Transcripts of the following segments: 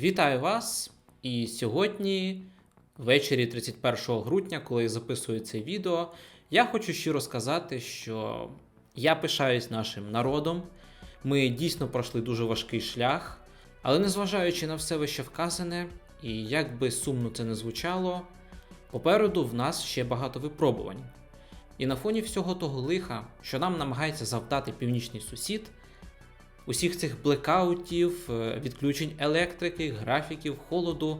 Вітаю вас! І сьогодні, ввечері 31 грудня, коли я записую це відео, я хочу щиро сказати, що я пишаюсь нашим народом. Ми дійсно пройшли дуже важкий шлях, але незважаючи на все вище вказане, і як би сумно це не звучало, попереду в нас ще багато випробувань. І на фоні всього того лиха, що нам намагається завдати північний сусід, усіх цих блекаутів, е, відключень електрики, графіків, холоду.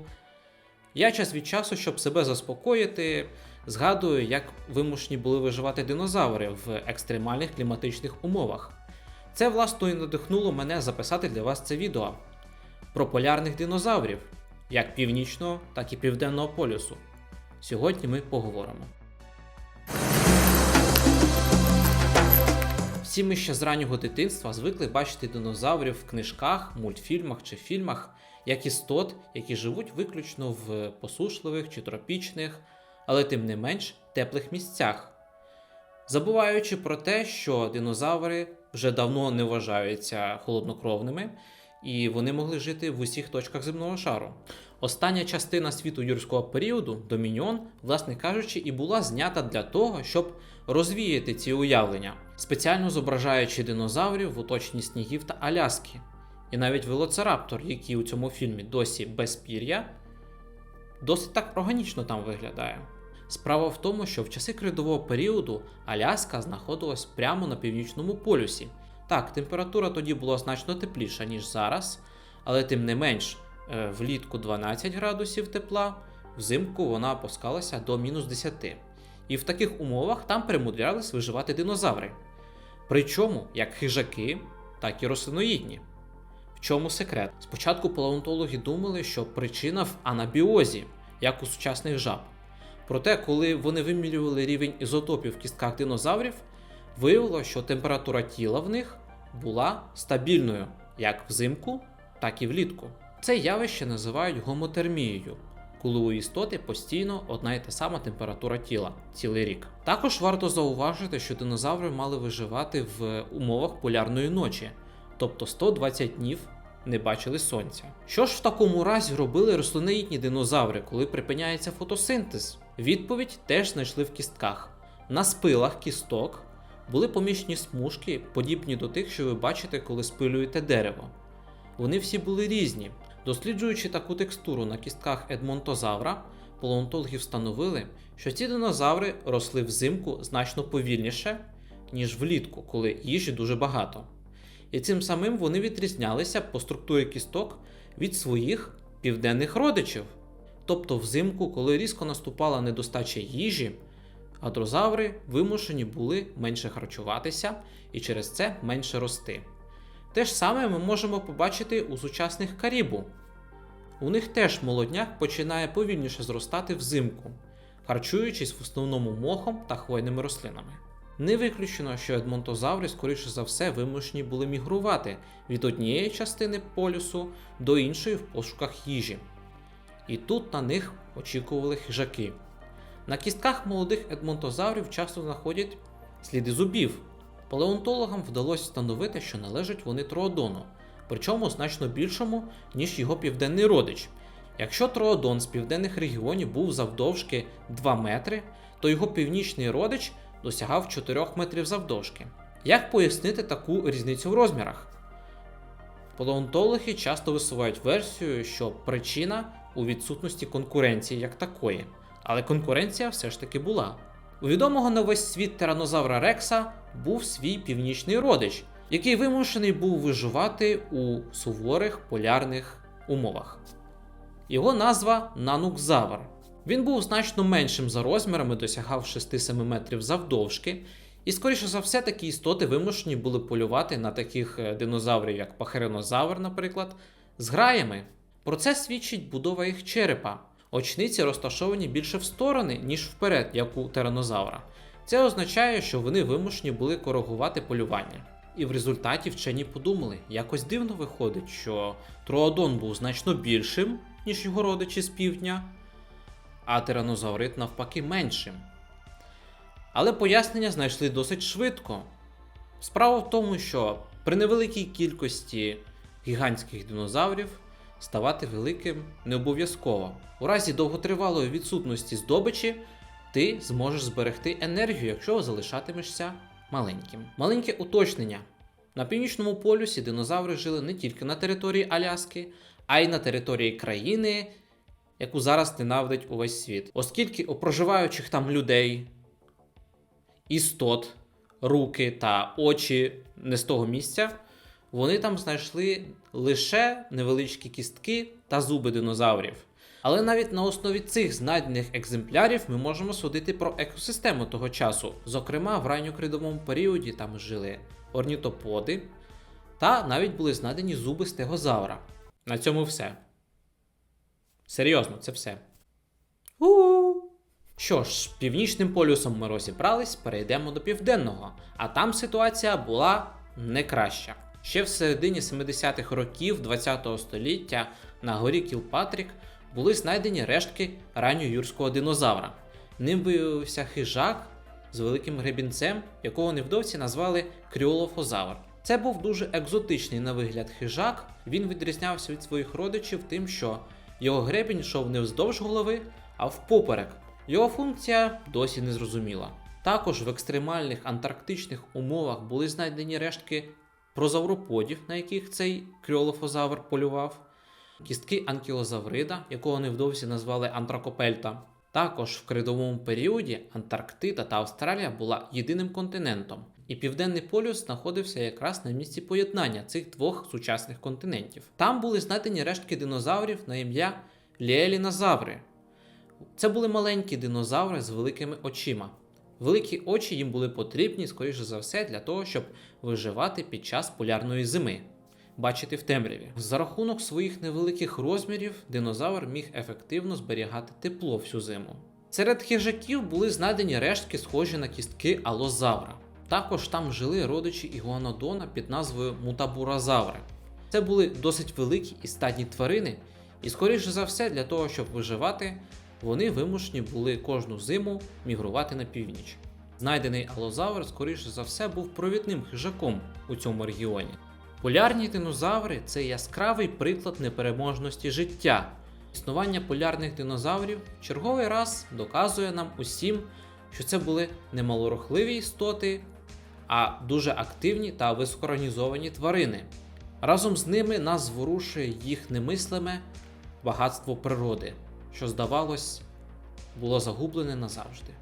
Я час від часу, щоб себе заспокоїти, згадую, як вимушені були виживати динозаври в екстремальних кліматичних умовах. Це, власне, і надихнуло мене записати для вас це відео про полярних динозаврів, як північного, так і південного полюсу. Сьогодні ми поговоримо. Всі ми ще з раннього дитинства звикли бачити динозаврів в книжках, мультфільмах чи фільмах як істот, які живуть виключно в посушливих чи тропічних, але тим не менш теплих місцях. Забуваючи про те, що динозаври вже давно не вважаються холоднокровними, і вони могли жити в усіх точках земного шару. Остання частина світу юрського періоду, Домініон, власне кажучи, і була знята для того, щоб розвіяти ці уявлення, спеціально зображаючи динозаврів в оточенні снігів та Аляски. І навіть велоцираптор, який у цьому фільмі досі без пір'я, досить так органічно там виглядає. Справа в тому, що в часи кридового періоду Аляска знаходилась прямо на північному полюсі. Так, температура тоді була значно тепліша, ніж зараз, але тим не менш, е, влітку 12 градусів тепла, взимку вона опускалася до мінус 10. І в таких умовах там примудрялись виживати динозаври. Причому як хижаки, так і рослиноїдні. В чому секрет? Спочатку палеонтологи думали, що причина в анабіозі, як у сучасних жаб. Проте, коли вони вимірювали рівень ізотопів в кістках динозаврів, виявилося, що температура тіла в них була стабільною як взимку, так і влітку. Це явище називають гомотермією, коли у істоти постійно одна і та сама температура тіла цілий рік. Також варто зауважити, що динозаври мали виживати в умовах полярної ночі, тобто 120 днів не бачили сонця. Що ж в такому разі робили рослинноїдні динозаври, коли припиняється фотосинтез? Відповідь теж знайшли в кістках. На спилах кісток були помічні смужки, подібні до тих, що ви бачите, коли спилюєте дерево. Вони всі були різні. Досліджуючи таку текстуру на кістках едмонтозавра, палеонтологи встановили, що ці динозаври росли взимку значно повільніше, ніж влітку, коли їжі дуже багато. І цим самим вони відрізнялися по структурі кісток від своїх південних родичів. Тобто взимку, коли різко наступала недостача їжі, гадрозаври вимушені були менше харчуватися і через це менше рости. Те ж саме ми можемо побачити у сучасних карібу. У них теж молодняк починає повільніше зростати взимку, харчуючись в основному мохом та хвойними рослинами. Не виключено, що едмонтозаври, скоріше за все, вимушені були мігрувати від однієї частини полюсу до іншої в пошуках їжі. І тут на них очікували хижаки. На кістках молодих едмонтозаврів часто знаходять сліди зубів. Палеонтологам вдалося встановити, що належать вони троодону, причому значно більшому, ніж його південний родич. Якщо троодон з південних регіонів був завдовжки 2 метри, то його північний родич досягав 4 метрів завдовжки. Як пояснити таку різницю в розмірах? Палеонтологи часто висувають версію, що причина у відсутності конкуренції як такої, але конкуренція все ж таки була. У відомого на весь світ тиранозавра Рекса був свій північний родич, який вимушений був виживати у суворих полярних умовах. Його назва Нанукзавр. Він був значно меншим за розмірами, досягав 6-7 метрів завдовжки, і, скоріше за все, такі істоти вимушені були полювати на таких е, динозаврів, як пахеринозавр, наприклад, з граями. Про це свідчить будова їх черепа. Очниці розташовані більше в сторони, ніж вперед, як у тиранозавра. Це означає, що вони вимушені були коригувати полювання. І в результаті вчені подумали, якось дивно виходить, що троодон був значно більшим, ніж його родичі з півдня, а тиранозаврит навпаки меншим. Але пояснення знайшли досить швидко. Справа в тому, що при невеликій кількості гігантських динозаврів ставати великим не обов'язково. У разі довготривалої відсутності здобичі ти зможеш зберегти енергію, якщо залишатимешся маленьким. Маленьке уточнення. На північному полюсі динозаври жили не тільки на території Аляски, а й на території країни, яку зараз ненавидить увесь світ. Оскільки у проживаючих там людей, істот, руки та очі не з того місця, вони там знайшли лише невеличкі кістки та зуби динозаврів. Але навіть на основі цих знайдених екземплярів ми можемо судити про екосистему того часу. Зокрема, в ранньокридовому періоді там жили орнітоподи, та навіть були знайдені зуби стегозавра. На цьому все. Серйозно, це все. у Що ж, з північним полюсом ми розібрались, перейдемо до південного, а там ситуація була не краща. Ще в середині 70-х років ХХ століття на горі Кілпатрік були знайдені рештки ранньоюрського динозавра. Ним виявився хижак з великим гребінцем, якого невдовзі назвали кріолофозавр. Це був дуже екзотичний на вигляд хижак. Він відрізнявся від своїх родичів тим, що його гребінь йшов не вздовж голови, а впоперек. Його функція досі не зрозуміла. Також в екстремальних антарктичних умовах були знайдені рештки прозавроподів, на яких цей кріолофозавр полював, кістки анкілозаврида, якого невдовзі назвали антракопельта. Також в кридовому періоді Антарктида та Австралія була єдиним континентом, і Південний полюс знаходився якраз на місці поєднання цих двох сучасних континентів. Там були знайдені рештки динозаврів на ім'я ліелінозаври. Це були маленькі динозаври з великими очима. Великі очі їм були потрібні, скоріше за все, для того, щоб виживати під час полярної зими, бачити в темряві. За рахунок своїх невеликих розмірів динозавр міг ефективно зберігати тепло всю зиму. Серед хижаків були знайдені рештки, схожі на кістки алозавра. Також там жили родичі ігуанодона під назвою мутабуразаври. Це були досить великі і статні тварини, і, скоріше за все, для того, щоб виживати, вони вимушені були кожну зиму мігрувати на північ. Знайдений алозавр, скоріше за все, був провідним хижаком у цьому регіоні. Полярні динозаври це яскравий приклад непереможності життя. Існування полярних динозаврів черговий раз доказує нам усім, що це були не малорухливі істоти, а дуже активні та високоорганізовані тварини. Разом з ними нас зворушує їх немислиме багатство природи, що, здавалось, було загублене назавжди.